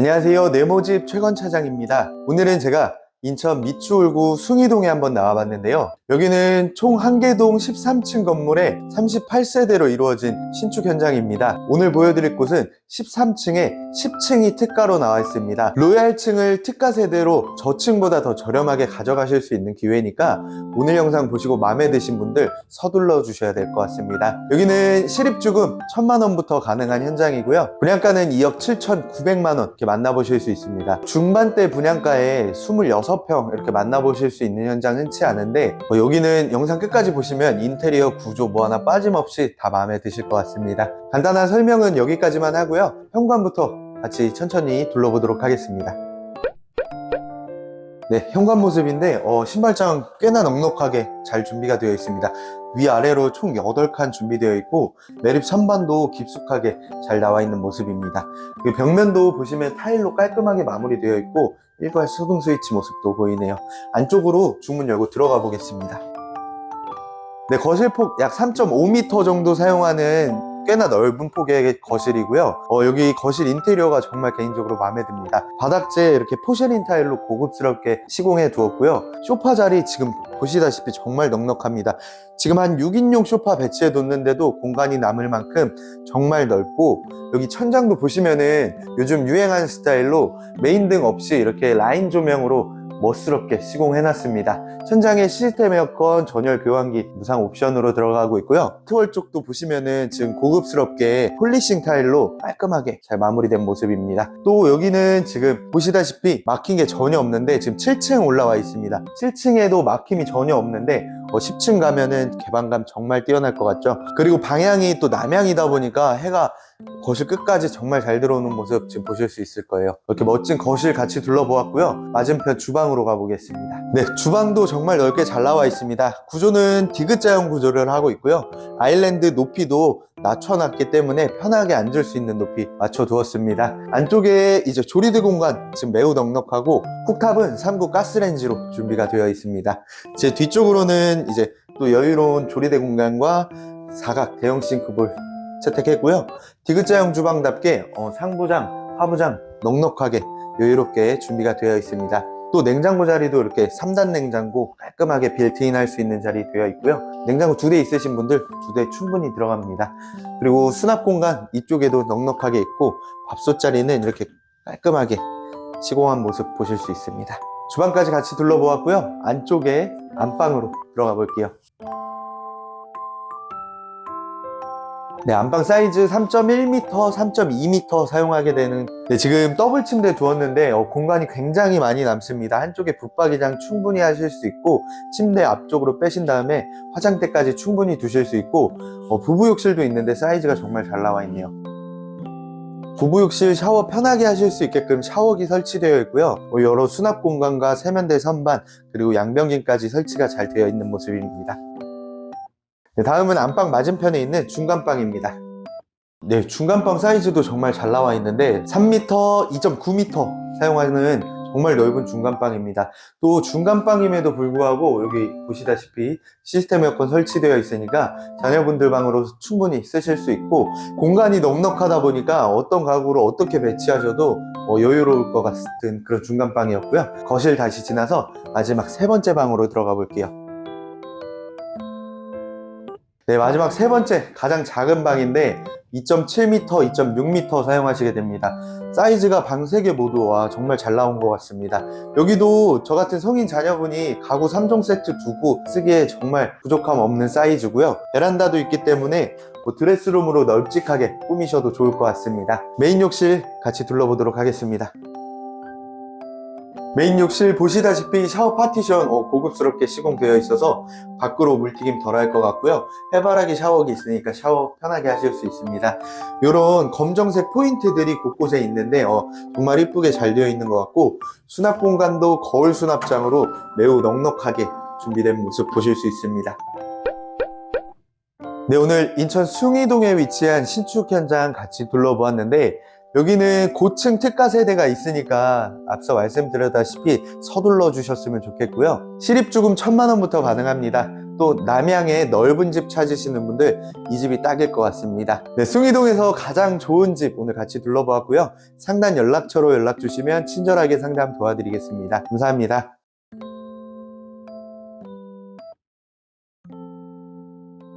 안녕하세요. 네모집 최건 차장입니다. 오늘은 제가 인천 미추홀구 숭이동에 한번 나와봤는데요. 여기는 총 한개동 13층 건물에 38세대로 이루어진 신축 현장입니다. 오늘 보여드릴 곳은 13층에 10층이 특가로 나와 있습니다. 로얄층을 특가 세대로 저층보다 더 저렴하게 가져가실 수 있는 기회니까 오늘 영상 보시고 마음에 드신 분들 서둘러 주셔야 될 것 같습니다. 여기는 실입주금 1000만 원부터 가능한 현장이고요. 분양가는 2억 7,900만 원 이렇게 만나보실 수 있습니다. 중반대 분양가에 26평 이렇게 만나보실 수 있는 현장 흔치 않은데 어, 여기는 영상 끝까지 보시면 인테리어 구조 뭐 하나 빠짐없이 다 마음에 드실 것 같습니다. 간단한 설명은 여기까지만 하고요. 현관부터 같이 천천히 둘러보도록 하겠습니다. 네, 현관 모습인데 어, 신발장 꽤나 넉넉하게 잘 준비가 되어 있습니다. 위아래로 총 8칸 준비되어 있고 매립 선반도 깊숙하게 잘 나와 있는 모습입니다. 그 벽면도 보시면 타일로 깔끔하게 마무리되어 있고 일괄 수동 스위치 모습도 보이네요. 안쪽으로 중문 열고 들어가 보겠습니다. 네, 거실폭 약 3.5m 정도 사용하는 꽤나 넓은 폭의 거실이고요. 어, 여기 거실 인테리어가 정말 개인적으로 마음에 듭니다. 바닥재 이렇게 포쉐린 타일로 고급스럽게 시공해 두었고요. 소파 자리 지금 보시다시피 정말 넉넉합니다. 지금 한 6인용 소파 배치해 뒀는데도 공간이 남을 만큼 정말 넓고 여기 천장도 보시면은 요즘 유행하는 스타일로 메인등 없이 이렇게 라인 조명으로 멋스럽게 시공해놨습니다. 천장에 시스템 에어컨, 전열 교환기 무상 옵션으로 들어가고 있고요. 트월 쪽도 보시면은 지금 고급스럽게 폴리싱 타일로 깔끔하게 잘 마무리된 모습입니다. 또 여기는 지금 보시다시피 막힌 게 전혀 없는데 지금 7층 올라와 있습니다. 7층에도 막힘이 전혀 없는데 어, 10층 가면은 개방감 정말 뛰어날 것 같죠? 그리고 방향이 또 남향이다 보니까 해가 거실 끝까지 정말 잘 들어오는 모습 지금 보실 수 있을 거예요. 이렇게 멋진 거실 같이 둘러보았고요. 맞은편 주방으로 가보겠습니다. 네, 주방도 정말 넓게 잘 나와 있습니다. 구조는 디귿자형 구조를 하고 있고요. 아일랜드 높이도 낮춰놨기 때문에 편하게 앉을 수 있는 높이 맞춰두었습니다. 안쪽에 이제 조리대 공간 지금 매우 넉넉하고 쿡탑은 3구 가스레인지로 준비가 되어 있습니다. 제 뒤쪽으로는 이제 또 여유로운 조리대 공간과 사각 대형 싱크볼 채택했고요. 디귿자형 주방답게 어, 상부장, 하부장 넉넉하게 여유롭게 준비가 되어 있습니다. 또 냉장고 자리도 이렇게 3단 냉장고 깔끔하게 빌트인 할 수 있는 자리 되어 있고요. 냉장고 두 대 있으신 분들 두 대 충분히 들어갑니다. 그리고 수납 공간 이쪽에도 넉넉하게 있고 밥솥 자리는 이렇게 깔끔하게 시공한 모습 보실 수 있습니다. 주방까지 같이 둘러보았고요. 안쪽에 안방으로 들어가 볼게요. 네, 안방 사이즈 3.1m, 3.2m 사용하게 되는 네, 지금 더블 침대 두었는데 어, 공간이 굉장히 많이 남습니다. 한쪽에 붙박이장 충분히 하실 수 있고 침대 앞쪽으로 빼신 다음에 화장대까지 충분히 두실 수 있고 어, 부부 욕실도 있는데 사이즈가 정말 잘 나와 있네요. 부부 욕실 샤워 편하게 하실 수 있게끔 샤워기 설치되어 있고요. 어, 여러 수납 공간과 세면대 선반 그리고 양변기까지 설치가 잘 되어 있는 모습입니다. 네, 다음은 안방 맞은편에 있는 중간방입니다. 네, 중간방 사이즈도 정말 잘 나와 있는데 3m, 2.9m 사용하는 정말 넓은 중간방입니다. 또 중간방임에도 불구하고 여기 보시다시피 시스템 에어컨 설치되어 있으니까 자녀분들 방으로 충분히 쓰실 수 있고 공간이 넉넉하다 보니까 어떤 가구로 어떻게 배치하셔도 어, 여유로울 것 같은 그런 중간방이었고요. 거실 다시 지나서 마지막 세 번째 방으로 들어가 볼게요. 네, 마지막 세 번째 가장 작은 방인데 2.7m, 2.6m 사용하시게 됩니다. 사이즈가 방세개 모두 와 정말 잘 나온 것 같습니다. 여기도 저 같은 성인 자녀분이 가구 3종 세트 두고 쓰기에 정말 부족함 없는 사이즈고요. 베란다도 있기 때문에 뭐 드레스룸으로 널찍하게 꾸미셔도 좋을 것 같습니다. 메인 욕실 같이 둘러보도록 하겠습니다. 메인 욕실 보시다시피 샤워 파티션 어, 고급스럽게 시공되어 있어서 밖으로 물튀김 덜 할 것 같고요. 해바라기 샤워기 있으니까 샤워 편하게 하실 수 있습니다. 이런 검정색 포인트들이 곳곳에 있는데 어, 정말 이쁘게 잘 되어 있는 것 같고 수납 공간도 거울 수납장으로 매우 넉넉하게 준비된 모습 보실 수 있습니다. 네, 오늘 인천 숭이동에 위치한 신축 현장 같이 둘러보았는데 여기는 고층 특가 세대가 있으니까 앞서 말씀드렸다시피 서둘러 주셨으면 좋겠고요. 실입주금 천만 원부터 가능합니다. 또 남양에 넓은 집 찾으시는 분들 이 집이 딱일 것 같습니다. 네, 숭이동에서 가장 좋은 집 오늘 같이 둘러보았고요. 상단 연락처로 연락 주시면 친절하게 상담 도와드리겠습니다. 감사합니다.